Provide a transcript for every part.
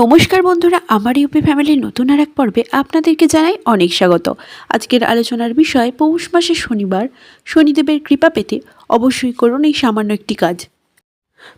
নমস্কার বন্ধুরা, আমার ইউপি ফ্যামিলির নতুন আর এক পর্বে আপনাদেরকে জানাই অনেক স্বাগত। আজকের আলোচনার বিষয়, পৌষ মাসের শনিবার, শনিদেবের কৃপা পেতে অবশ্যই করুন এই সামান্য একটি কাজ।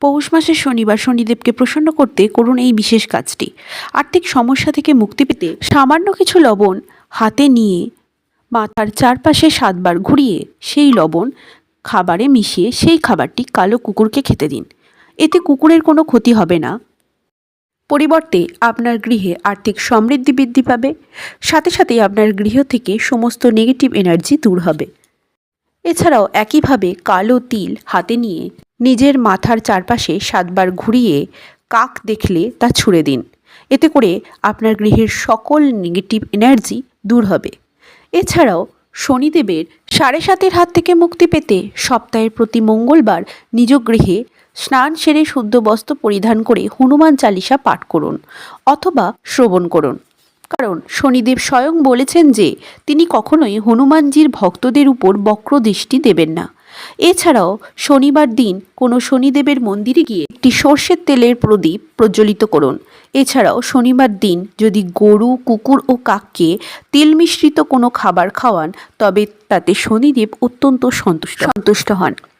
পৌষ মাসের শনিবার শনিদেবকে প্রসন্ন করতে করুন এই বিশেষ কাজটি। আর্থিক সমস্যা থেকে মুক্তি পেতে সামান্য কিছু লবণ হাতে নিয়ে মাথার চারপাশে সাতবার ঘুরিয়ে সেই লবণ খাবারে মিশিয়ে সেই খাবারটি কালো কুকুরকে খেতে দিন। এতে কুকুরের কোনো ক্ষতি হবে না। পরিবর্তে আপনার গৃহে আর্থিক সমৃদ্ধি বৃদ্ধি পাবে, সাথে সাথে আপনার গৃহ থেকে সমস্ত নেগেটিভ এনার্জি দূর হবে। এছাড়াও একইভাবে কালো তিল হাতে নিয়ে নিজের মাথার চারপাশে সাতবার ঘুরিয়ে কাক দেখলে তা ছুঁড়ে দিন। এতে করে আপনার গৃহের সকল নেগেটিভ এনার্জি দূর হবে। এছাড়াও শনিদেবের সাড়ে সাতের হাত থেকে মুক্তি পেতে সপ্তাহের প্রতি মঙ্গলবার নিজ গৃহে স্নান সেরে শুদ্ধ বস্ত্র পরিধান করে হনুমান চালিসা পাঠ করুন অথবা শ্রবণ করুন। কারণ শনিদেব স্বয়ং বলেছেন যে, তিনি কখনোই হনুমানজির ভক্তদের উপর বক্র দৃষ্টি দেবেন না। এছাড়াও শনিবার দিন কোনো শনিদেবের মন্দিরে গিয়ে একটি সর্ষের তেলের প্রদীপ প্রজ্বলিত করুন। এছাড়াও শনিবার দিন যদি গরু, কুকুর ও কাককে তেল মিশ্রিত কোনো খাবার খাওয়ান, তবে তাতে শনিদেব অত্যন্ত সন্তুষ্ট সন্তুষ্ট হন।